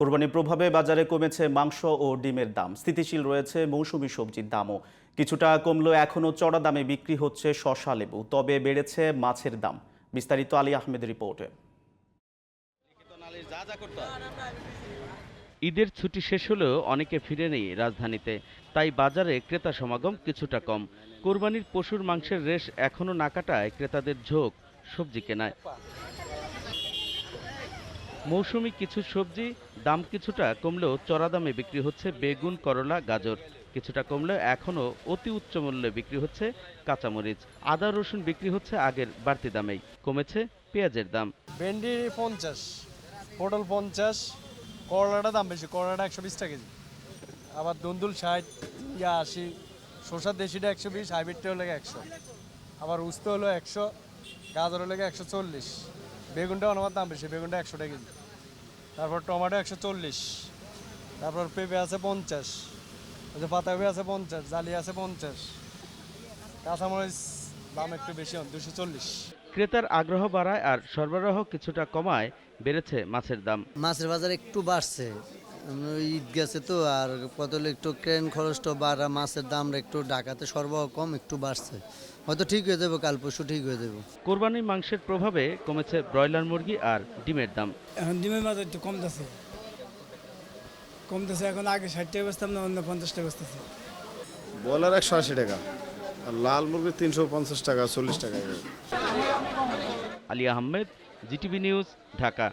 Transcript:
কোরবানির প্রভাবে বাজারে কমেছে মাংস ও ডিমের দাম। স্থিতিশীল রয়েছে মৌসুমী সবজির দামও। কিছুটা কমলেও এখনও চড়া দামে বিক্রি হচ্ছে শশা লেবু, তবে বেড়েছে মাছের দাম। বিস্তারিত আলী আহমেদ রিপোর্টে। ঈদের ছুটি শেষ হলেও অনেকে ফিরে নেই রাজধানীতে। তাই বাজারে ক্রেতা সমাগম কিছুটা কম। কোরবানির পশুর মাংসের রেশ এখনও না কাটায় ক্রেতাদের ঝোঁক সবজি কেনায়। মৌসুমি কিছু সবজি, দাম কিছুটা কমলেও চড়া দামে বিক্রি হচ্ছে বেগুন, করলা, গাজর। কিছুটা কমলেও এখনও অতি উচ্চ মূল্যে বিক্রি হচ্ছে কাঁচামরিচ। আদা, রসুন বিক্রি হচ্ছে আগের বাড়তি দামেই। কমেছে পেঁয়াজের দাম। ভেন্ডি পঞ্চাশ, পটল পঞ্চাশ, করলাটা দাম বেশি, করলাটা একশো বিশ টাকা কেজি। আবার দুন্দুল ষাট, ইয়া আশি শসার দেশিটা একশো বিশ, হাইব্রিডটা হলে একশো। আবার উস্তে হলো একশো, গাজর হলো একশো চল্লিশ। বেগুনটা অনেক দাম বেশি বেগুনটা একশো টাকা কেজি। তারপর টমেটো একশো চল্লিশ তারপর পেঁপে আছে পঞ্চাশ ওই যে পাতাকপি আছে পঞ্চাশ জালি আছে পঞ্চাশ কাঁচামরিচ দাম একটু বেশি হন দুশো চল্লিশ। ক্রেতার আগ্রহ বাড়ায় আর সরবরাহ কিছুটা কমায় বেড়েছে মাছের দাম। মাছের বাজার একটু বাড়ছে। ঈদ গেছে তো আর কত একটু ট্রেন খরচটা বাড়া মাছের দামটা একটু ঢাকাতে সরবরাহ কম একটু বাড়ছে। হয়তো ঠিক হয়ে যাবে কাল পরশু ঠিক হয়ে যাবে। কোরবানির মাংসের প্রভাবে কমেছে ব্রয়লার মুরগি আর ডিমের দাম। এখন ডিমের বাজার একটু কমতেছে। কমতেছে এখন আগে ষাট টাকা বেচতাম না অন্য পঞ্চাশ টাকা বেচতেছে। বয়লার একশো আশি টাকা আর লাল মুরগি তিনশো পঞ্চাশ টাকা চল্লিশ টাকা। Ali Ahmed GTV news Dhaka.